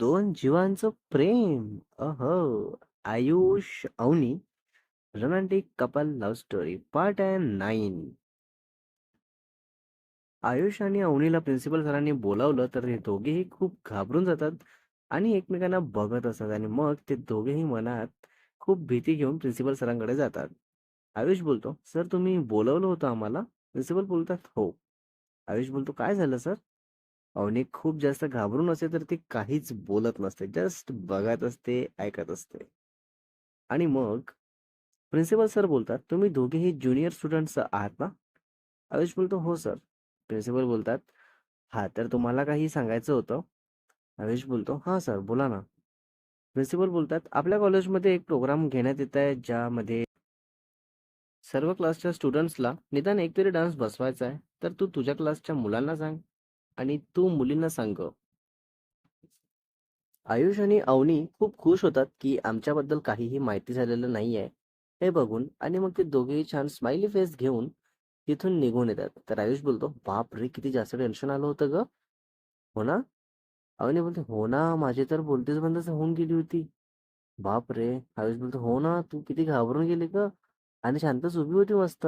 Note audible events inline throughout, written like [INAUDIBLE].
दोन जीवांचं प्रेम. अहो! Ayush, Avani romantic couple love story part and nine Ayush आणि अवनीला प्रिन्सिपल सरांनी बोलावलं तर हे दोघेही खूप घाबरून जातात आणि एकमेकांना बघत असतात आणि मग ते दोघेही मनात खूप भीती घेऊन प्रिन्सिपल सरांकडे जातात. आयुष बोलतो, "सर तुम्ही बोलवलं होतं आम्हाला?" प्रिन्सिपल बोलतात, "हो." आयुष बोलतो, "काय झालं सर?" अवनी खूप जास्त घाबरून असते तर ती काहीच बोलत नसते. जस्ट बघत असते, ऐकत असते. आणि मग प्रिन्सिपल सर बोलतात, "तुम्ही दोघेही ज्युनियर स्टुडंट्स आहात ना?" आयुष बोलतो, "हो सर." प्रिन्सिपल बोलतात, हा तर तुम्हाला काही सांगायचं होतं?" आयुष बोलतो, "हां सर, बोला ना." प्रिन्सिपल बोलतात, "आपल्या कॉलेजमध्ये एक प्रोग्राम घेण्यात येत आहे ज्यामध्ये सर्व क्लासच्या स्टुडंट्सला निदान एक तरी डान्स बसवायचा आहे. तर तू तुझ्या क्लासच्या मुलांना सांग आणि तू मुलींना सांग आयुष आणि अवनी खूप खुश होतात, की आमच्याबद्दल काहीही माहिती झालेलं नाही आहे हे बघून आणि मग ते दोघेही छान स्माइली फेस घेऊन तिथून निघून येतात. तर आयुष बोलतो, बाप रे किती जास्त टेन्शन आलं होतं ग "हो ना?" अवनी बोलते, "हो ना, माझी तर बोलतेच बंदच होऊन गेली होती." बाप रे आयुष बोलतो, "हो ना, तू किती घाबरून गेली ग आणि शांतच उभी होती मस्त."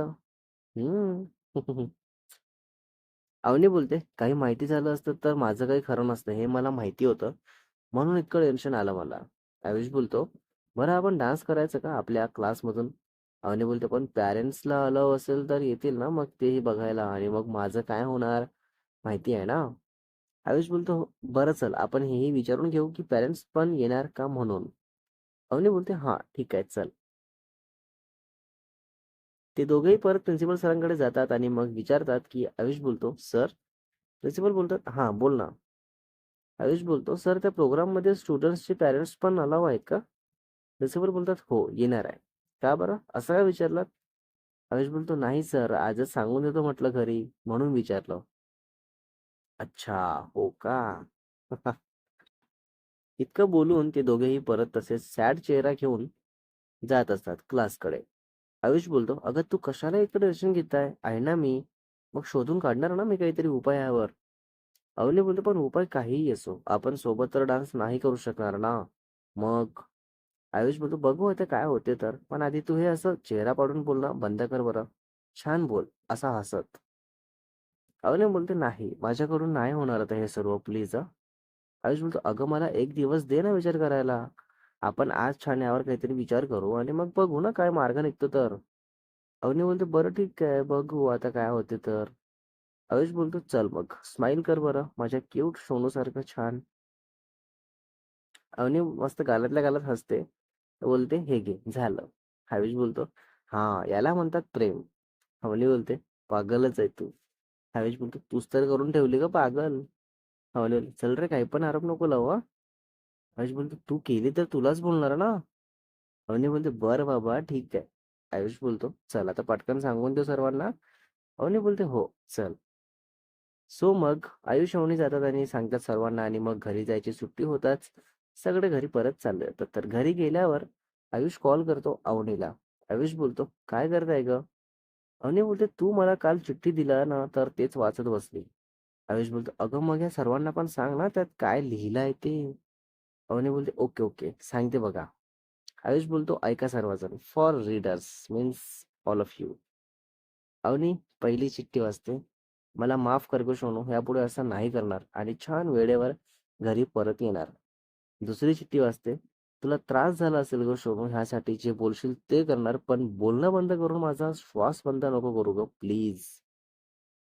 हम्म [LAUGHS] अवनी बोलते, "काही माहिती झालं असतं तर माझं काही खरं नसतं हे मला माहिती होतं. म्हणून इतकं टेन्शन आलं मला." आयुष बोलतो, "बरं आपण डान्स करायचं का आपल्या क्लासमधून?" अवनी बोलते, "पण पॅरेंट्सला अलाव असेल तर येतील ना मग तेही बघायला आणि मग माझं काय होणार माहिती आहे ना?" आयुष बोलतो, "बरं चल आपण हेही विचारून घेऊ की पॅरेंट्स पण येणार का म्हणून." अवनी बोलते, "हां, ठीक आहे चल." ते दोघेही परत प्रिन्सिपल सरांकडे जातात आणि मग विचारतात, की आयुष बोलतो, "सर?" प्रिन्सिपल बोलतात, "हां, बोल ना." आयुष बोलतो, "सर त्या प्रोग्राममध्ये स्टुडंट्सचे पॅरेंट्स पण अलाव आहेत का?" प्रिन्सिपल बोलतात, "हो, येणार आहे." "का बरं? असं काय विचारलात?" आयुष बोलतो, "नाही सर, आजच सांगून देतो म्हटलं घरी, म्हणून विचारलं." "अच्छा, हो का?" [LAUGHS] इतकं बोलून ते दोघेही परत तसेच सॅड चेहरा घेऊन जात असतात क्लासकडे. आयुष बोलतो, "अगं तू कशाला इकडे दर्शन घेताय? आहे ना मी. मग शोधून काढणार ना मी काहीतरी उपाय यावर." अवनी बोलतो, "पण उपाय काहीही असो, आपण सोबत तर डान्स नाही करू शकणार ना." मग आयुष बोलतो, "बघू आता काय होते तर. पण आधी तू हे असं चेहरा पाडून बोलणं बंद कर बरं. छान बोल." असा हसत. अवनी बोलते, "नाही, माझ्याकडून नाही होणार आता हे सर्व प्लीज आयुष बोलतो, "अगं मला एक दिवस दे ना विचार करायला. आपण आज छान यावर काहीतरी विचार करू आणि मग बघू ना काय मार्ग निघतो तर." अवनी बोलते, "बरं ठीक आहे, बघू आता काय होते तर." आयुष बोलतो, "चल मग स्माईल कर बरं माझ्या क्यूट सोनू सारखं छान." अवनी मस्त गालातल्या गालात हसते. बोलते, "हे घे, झालं." आयुष बोलतो, हा याला म्हणतात प्रेम." अवनी बोलते, "पागलच आहे तू." हवेश बोलतो, "तूच तर करून ठेवली का पागल." अवनी बोलते, "चल रे काही पण आरोप नको लावू आयुष बोलतो, "तू केली तर तुलाच बोलणार ना?" अवनी बोलते, "बरं बाबा, ठीक आहे." आयुष बोलतो, "चल आता पटकन सांगून देऊ सर्वांना." अवनी बोलते, "हो, चल." सो मग आयुष अवनी जातात आणि सांगतात सर्वांना आणि मग घरी जायची सुट्टी होताच सगळे घरी परत चालले जातात. तर घरी गेल्यावर आयुष कॉल करतो अवनीला. आयुष बोलतो, "काय करताय ग अवनी बोलते, "तू मला काल चिठ्ठी दिला ना, तर तेच वाचत बसली." आयुष बोलतो, "अगं मग या सर्वांना पण सांग ना त्यात काय लिहिलंय ते." अवनी बोलते, "ओके, ओके. सांगते बघा." आयुष बोलतो, "ऐका सर्वजण. For readers means all of you." Avani पहिली चिठ्ठी वाचते. "मला माफ कर गो सोनू, यापुढे असं नाही करणार आणि छान वेळेवर घरी परत येणार." दुसरी चिठ्ठी वाचते. "तुला त्रास झाला असेल गो सोनू, ह्यासाठी जे बोलशील ते करणार, पण बोलणं बंद करून माझा श्वास बंद नको करू गं प्लीज."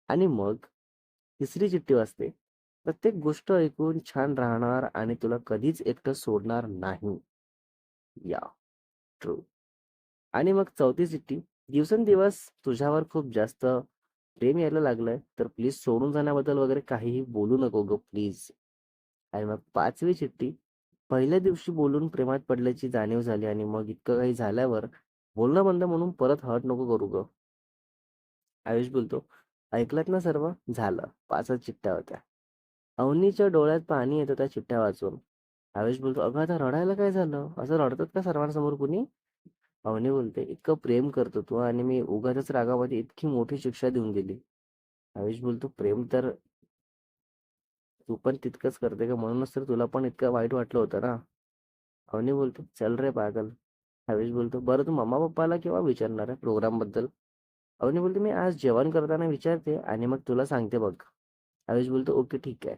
आणि मग तिसरी चिठ्ठी वाचते. "प्रत्येक गोष्ट ऐकून छान राहणार आणि तुला कधीच एकटं सोडणार नाही." या ट्रू. आणि मग चौथी चिठ्ठी, "दिवसेंदिवस तुझ्यावर खूप जास्त प्रेम यायला लागलंय, तर प्लीज सोडून जाण्याबद्दल वगैरे काहीही बोलू नको ग प्लीज." आणि मग पाचवी चिठ्ठी, "पहिल्या दिवशी बोलून प्रेमात पडल्याची जाणीव झाली आणि मग इतकं काही झाल्यावर बोलणं बंद म्हणून परत हर्ट नको करू ग आयुष बोलतो, "ऐकलत ना सर्व? झालं." पाचच चिठ्ठ्या होत्या. अवनीच्या डोळ्यात पाणी येतं त्या चिठ्ठ्या वाचून. आवेश बोलतो, "अगं आता रडायला काय झालं? असं रडतात का सर्वांसमोर कुणी?" अवनी बोलते, "इतकं प्रेम करतो तू आणि मी उगाचच रागामध्ये इतकी मोठी शिक्षा देऊन गेली आवेश बोलतो, "प्रेम तर तू पण तितकंच करते का म्हणूनच तर तुला पण इतकं वाईट वाटलं होतं ना अवनी बोलतो चल रे पागल हवेश बोलतो बरं तू मम्मा पप्पाला केव्हा विचारणार आहे प्रोग्रामबद्दल अवनी बोलतो मी आज जेवण करताना विचारते आणि मग तुला सांगते बघ आयुष बोलतो ओके ठीक आहे.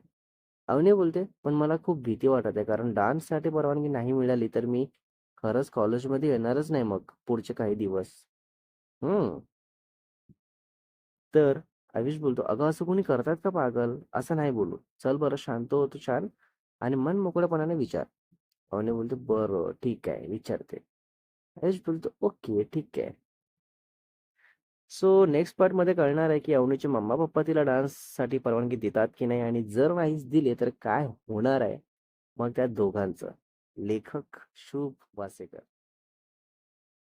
अवनी बोलते पण मला खूप भीती वाटत आहे कारण डान्ससाठी परवानगी नाही मिळाली तर मी खरंच कॉलेजमध्ये येणारच नाही मग पुढचे काही दिवस. हम्म तर आयुष बोलतो अगं असं कोणी करतात का पागल? असं नाही बोलू. चल बरं शांत होतो छान. आणि मन मोकळेपणाने विचार. अवने बोलतो बरं ठीक आहे विचारते. आयुष बोलतो ओके ठीक आहे. सो नेक्स्ट पार्टमध्ये कळणार आहे की अवनीचे मम्मा पप्पा तिला डान्ससाठी परवानगी देतात की नाही आणि जर नाहीच दिले तर काय होणार आहे? मग त्या दोघांचं. लेखक शुभ वासेकर.